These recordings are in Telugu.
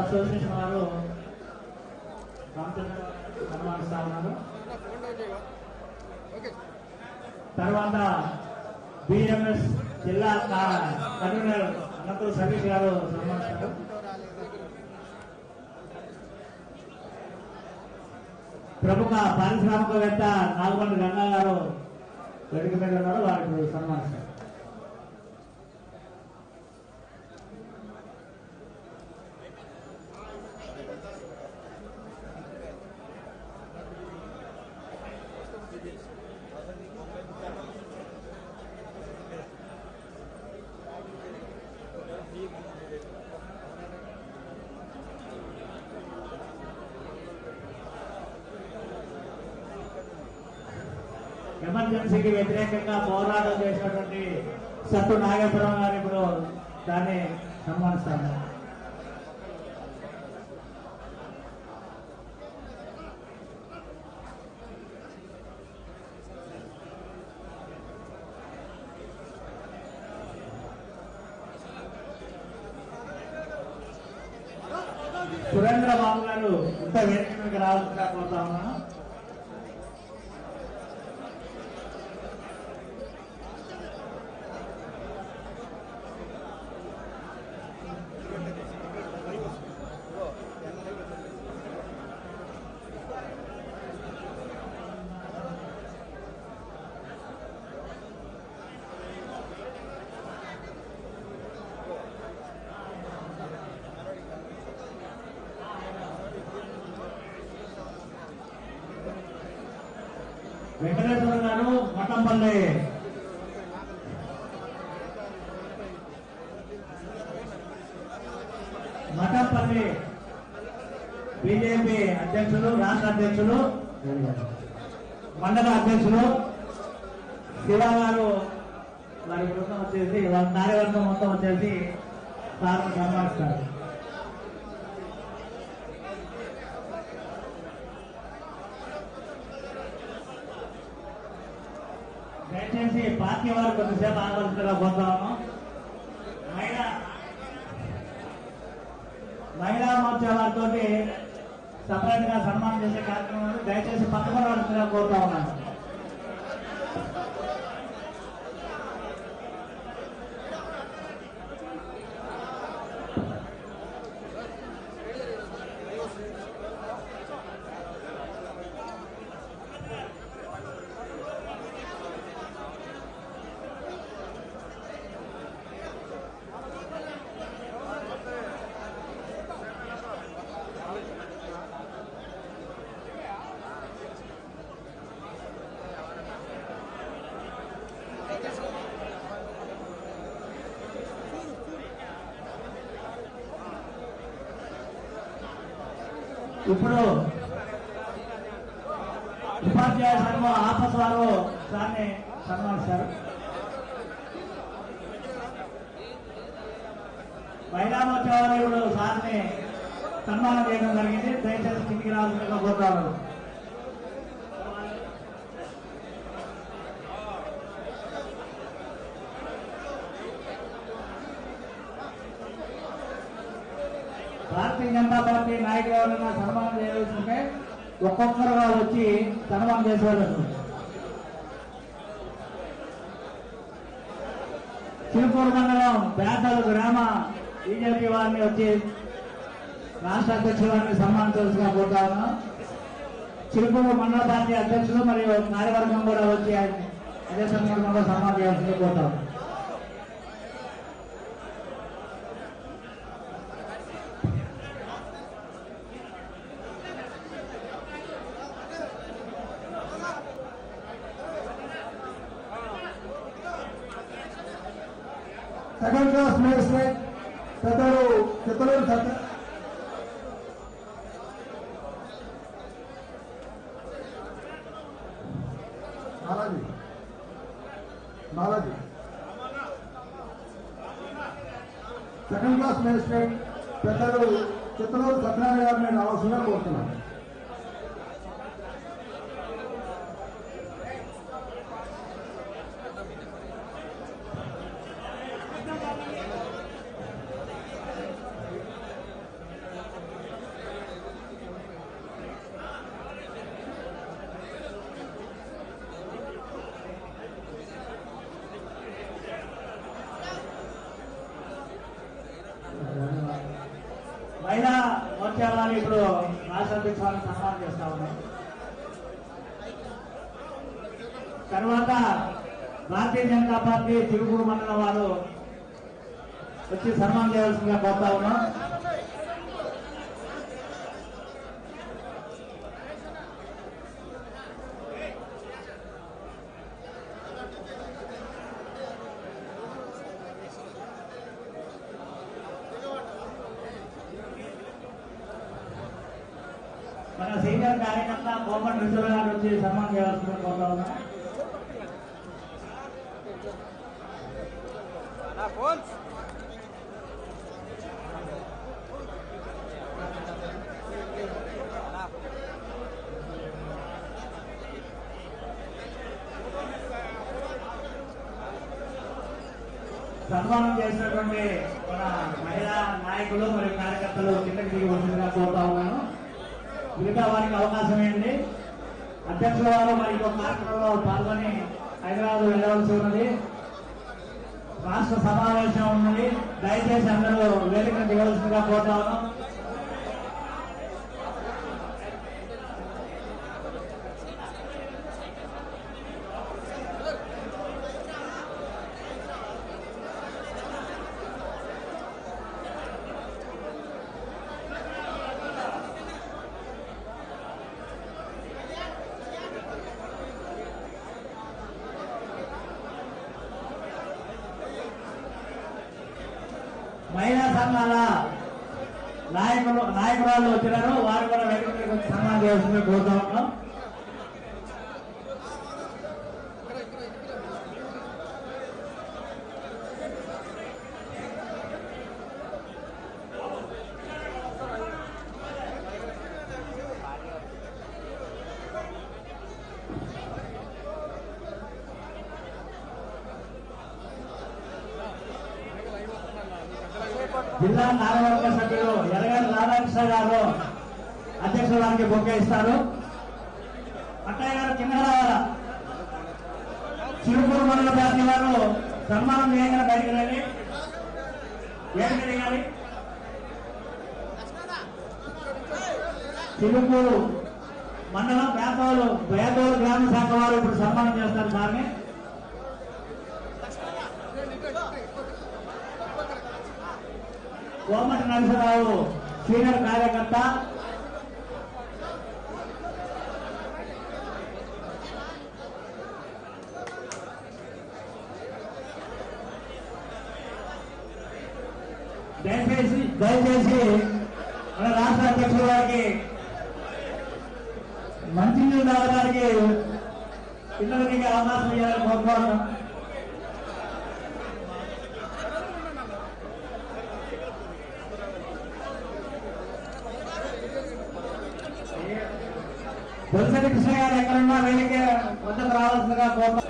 అసోసియేషన్ వారు ఉన్నారు. తర్వాత బిఎంఎస్ జిల్లా కన్వీనర్ అనంతపురం సతీష్ గారు సన్మానిస్తారు ప్రముఖ పారిశ్రామికవేత్త నాగమండ్రి గంగా గారు వేదిక మీద ఉన్నారు వారికి సన్మానిస్తారు ఎమర్జెన్సీకి వ్యతిరేకంగా పోరాటం చేసినటువంటి సత్తు నాగేశ్వరరావు గారు ఇప్పుడు దాన్ని సన్మానిస్తాను సురేంద్ర బాబు గారు ఇంత వేదిక మీదకి రావాల్సిందిగా కోరుతా ఉన్నాను వెంకటేశ్వర గారు మఠంపల్లి మఠంపల్లి బీజేపీ అధ్యక్షులు రాష్ట్ర అధ్యక్షులు మండల అధ్యక్షులు శివ గారు వారి బృందం వచ్చేసి వారి కార్యవర్గం మొత్తం వచ్చేసి సార్ సన్మానిస్తారు దయచేసి పార్టీ వారు కొంతసేపు ఆగవలసిందిగా పోతాము మహిళా మహిళా మోర్చా వారితో సపరేట్గా సన్మానం చేసే కార్యక్రమం దయచేసి పక్కపడవలసిందిగా కోరుతా ఉన్నాను. ఇప్పుడు ఉపాధ్యాయ సంఘం ఆఫీస్ వారు దాన్ని సన్మానిస్తారు. మహిళా మోర్చా వారు ఇప్పుడు సార్ని సన్మానం చేయడం జరిగింది. దయచేసి కిందికి రావాల్సిందిగా కోరుతాను భారతీయ జనతా పార్టీ నాయకులు ఎవరైనా సన్మానం చేయవలసింటే వాళ్ళు వచ్చి సన్మానం చేసేవాళ్ళు చిలుకూరు మండలం పేదల గ్రామ బీజేపీ వారిని వచ్చి రాష్ట్ర అధ్యక్షుల వారిని సన్మానించవలసిగా కోరుతా ఉన్నాం. చిలుకూరు మండల పార్టీ అధ్యక్షులు మరియు కార్యవర్గం కూడా వచ్చి అదే సందర్భంలో సన్మానం చేయాల్సిందిగా కోరుతా ఉన్నాం. సెకండ్ క్లాస్ మేజిస్ట్రేట్ పెద్దలు Chittaluru Satya. Balaji. Balaji. Second class magistrate పెద్దలు చిత్తలూరు సత్యనారాయణ గారిని రావాల్సిందిగా కోరుతున్నాను. ముత్యాలని ఇప్పుడు రాష్ట్ర అధ్యక్షులను సన్మానం చేస్తా ఉన్నాం తర్వాత భారతీయ జనతా పార్టీ తిరుగుడు మండలం వారు వచ్చి సన్మానం చేయాల్సిందిగా కోరుతా ఉన్నాం. మన సీనియర్ కార్యకర్త కోమటి రిజర్వ్ గారు వచ్చి సన్మానం చేయాల్సిన కోరుతా ఉన్నాం. సన్మానం చేసినటువంటి మన మహిళా నాయకులు మరియు కార్యకర్తలు కిందకి దిగి వచ్చిందిగా కోరుతా ఉన్నాను. మిగతా వారికి అవకాశం ఏంటి? అధ్యక్షుల వారు మరి కార్యక్రమంలో పాల్గొని హైదరాబాద్ వెళ్ళవలసి ఉన్నది. రాష్ట్ర సమావేశం ఉన్నది. దయచేసి అందరూ వేదిక దిగవలసిందిగా కోరుతా ఉన్నాం. మహిళా సంఘాల నాయకులు నాయకురాలు వచ్చినారు వారు కూడా వెంకటేశ్వర సన్మానం చేయాల్సిందే కోరుతా ఉన్నాం. జిల్లా కార్యవర్గ సభ్యులు ఎరగని రాధాకృష్ణ గారు అధ్యక్షురానికి బొక్క ఇస్తారు. అక్కయ్య గారు కింద రావాలా చిరుపూరు మండల పార్టీ వారు సన్మానం చేయగానే బయటకు రండి. వేదిక దిగాలి చిరుపూరు మండలం పేదోలు పేదోలు గ్రామ శాఖ వారు ఇప్పుడు సన్మానం చేస్తారు సార్ని. కోమటి నరసరావు సీనియర్ కార్యకర్త. దయచేసి దయచేసి మన రాష్ట్ర అధ్యక్షుల వారికి మంచినీళ్ళు తాగడానికి పిల్లలకి అవకాశం ఇవ్వాలని కోరుకోవడం బొలిసెట్టి కృష్ణ గారు ఎక్కడున్నా వేదిక వద్దకు రావాల్సిందిగా కోరుతా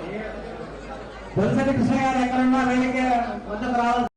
బొలిసెట్టి కృష్ణ గారు ఎక్కడున్నా వేదిక వద్దకు రావాల్సి